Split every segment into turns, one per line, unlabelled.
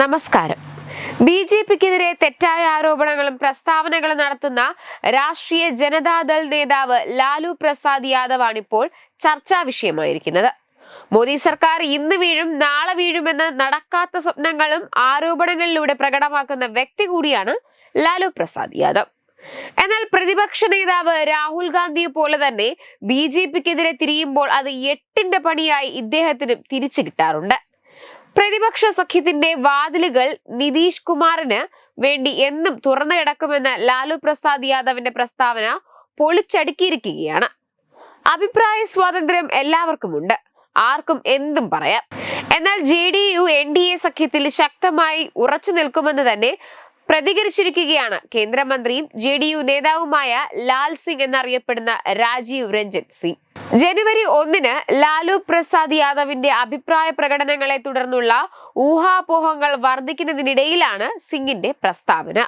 നമസ്കാരം. B J പിക്കെതിരെ തെറ്റായ ആരോപണങ്ങളും പ്രസ്താവനകളും നടത്തുന്ന രാഷ്ട്രീയ ജനതാദൾ നേതാവ് ലാലു പ്രസാദ് യാദവ് ഇപ്പോൾ ചർച്ചാ വിഷയമായിരിക്കുന്നത്. മോദി സർക്കാർ ഇന്ന് വീഴും നാളെ വീഴുമെന്ന് നടക്കാത്ത സ്വപ്നങ്ങളും ആരോപണങ്ങളിലൂടെ പ്രകടമാക്കുന്ന വ്യക്തി കൂടിയാണ് ലാലു പ്രസാദ് യാദവ്. എന്നാൽ പ്രതിപക്ഷ നേതാവ് രാഹുൽ ഗാന്ധിയെ പോലെ തന്നെ ബി ജെ പിക്കെതിരെ തിരിയുമ്പോൾ അത് എട്ടിന്റെ പണിയായി ഇദ്ദേഹത്തിനും തിരിച്ചു കിട്ടാറുണ്ട്. പ്രതിപക്ഷ സഖ്യത്തിന്റെ വാതിലുകൾ നിതീഷ് കുമാറിന് വേണ്ടി എന്നും തുറന്നു കിടക്കുമെന്ന ലാലു പ്രസാദ് യാദവിന്റെ പ്രസ്താവന പൊളിച്ചടുക്കിയിരിക്കുകയാണ്. അഭിപ്രായ സ്വാതന്ത്ര്യം എല്ലാവർക്കുമുണ്ട്. ആർക്കും എന്തും പറയാം. എന്നാൽ J D U N D A സഖ്യത്തിൽ ശക്തമായി ഉറച്ചു നിൽക്കുമെന്ന് തന്നെ പ്രതികരിച്ചിരിക്കുകയാണ്. കേന്ദ്രമന്ത്രിയും ജെ ഡി യു നേതാവുമായ ലാൽ സിംഗ് എന്നറിയപ്പെടുന്ന രാജീവ് രഞ്ജൻ സിംഗ്. ജനുവരി ഒന്നിന് ലാലു പ്രസാദ് യാദവിന്റെ അഭിപ്രായ പ്രകടനങ്ങളെ തുടർന്നുള്ള ഊഹാപോഹങ്ങൾ വർദ്ധിക്കുന്നതിനിടയിലാണ് സിംഗിന്റെ പ്രസ്താവന.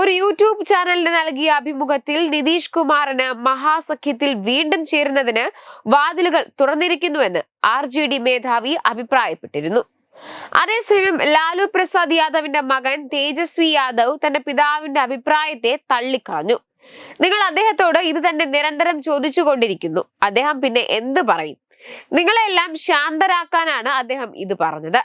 ഒരു യൂട്യൂബ് ചാനലിന് നൽകിയ അഭിമുഖത്തിൽ നിതീഷ് കുമാറിന് മഹാസഖ്യത്തിൽ വീണ്ടും ചേരുന്നതിന് വാതിലുകൾ തുറന്നിരിക്കുന്നുവെന്ന് ആർ മേധാവി അഭിപ്രായപ്പെട്ടിരുന്നു. അതേസമയം ലാലു പ്രസാദ് യാദവിന്റെ മകൻ തേജസ്വി യാദവ് തന്റെ പിതാവിന്റെ അഭിപ്രായത്തെ തള്ളിക്കളഞ്ഞു. നിങ്ങൾ അദ്ദേഹത്തോട് ഇത് തന്നെ നിരന്തരം ചോദിച്ചുകൊണ്ടിരിക്കുന്നു. അദ്ദേഹം പിന്നെ എന്ത് പറയും? നിങ്ങളെല്ലാം ശാന്തരാക്കാനാണ് അദ്ദേഹം ഇത് പറഞ്ഞത്.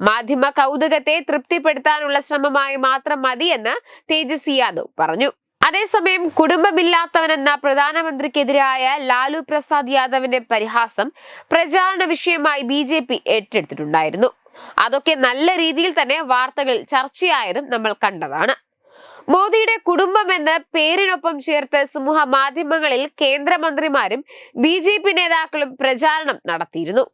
മാധ്യമ കൗതുകത്തെ തൃപ്തിപ്പെടുത്താനുള്ള ശ്രമമായി മാത്രം മതിയെന്ന് തേജസ്വി യാദവ് പറഞ്ഞു. അതേസമയം കുടുംബമില്ലാത്തവനെന്ന പ്രധാനമന്ത്രിക്കെതിരായ ലാലു പ്രസാദ് യാദവിന്റെ പരിഹാസം പ്രചാരണ വിഷയമായി ബി ഏറ്റെടുത്തിട്ടുണ്ടായിരുന്നു. അതൊക്കെ നല്ല രീതിയിൽ തന്നെ വാർത്തകൾ ചർച്ചയായതും നമ്മൾ കണ്ടതാണ്. മോദിയുടെ കുടുംബം എന്ന് പേരിനൊപ്പം ചേർത്ത് സമൂഹ മാധ്യമങ്ങളിൽ കേന്ദ്രമന്ത്രിമാരും ബി ജെ പി നേതാക്കളും പ്രചാരണം നടത്തിയിരുന്നു.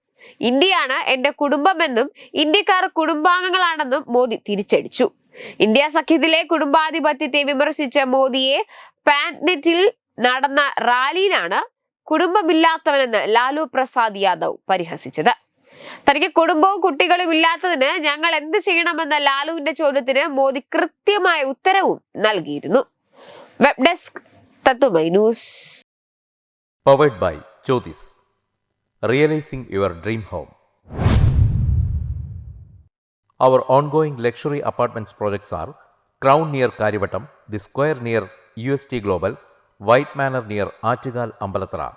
ഇന്ത്യയാണ് എന്റെ കുടുംബമെന്നും ഇന്ത്യക്കാർ കുടുംബാംഗങ്ങളാണെന്നും മോദി തിരിച്ചടിച്ചു. ഇന്ത്യ സഖ്യത്തിലെ കുടുംബാധിപത്യത്തെ വിമർശിച്ച മോദിയെ പാൻനെറ്റിൽ നടന്ന റാലിയിലാണ് കുടുംബമില്ലാത്തവനെന്ന് ലാലു പ്രസാദ് യാദവ് പരിഹസിച്ചത്. തനിക്ക് കുടുംബവും കുട്ടികളും ഇല്ലാത്തതിന് ഞങ്ങൾ എന്ത് ചെയ്യണമെന്ന ലാലുവിന്റെ ചോദ്യത്തിന് മോദി കൃത്യമായ ഉത്തരവും നൽകിയിരുന്നു വെബ് ഡെസ്ക് തത്തുമൈ news
powered by Jyothis realising your dream home Our ongoing luxury apartments projects are Crown near Karivattam, The Square near UST Global, White Manor near Achigal Ambalatra,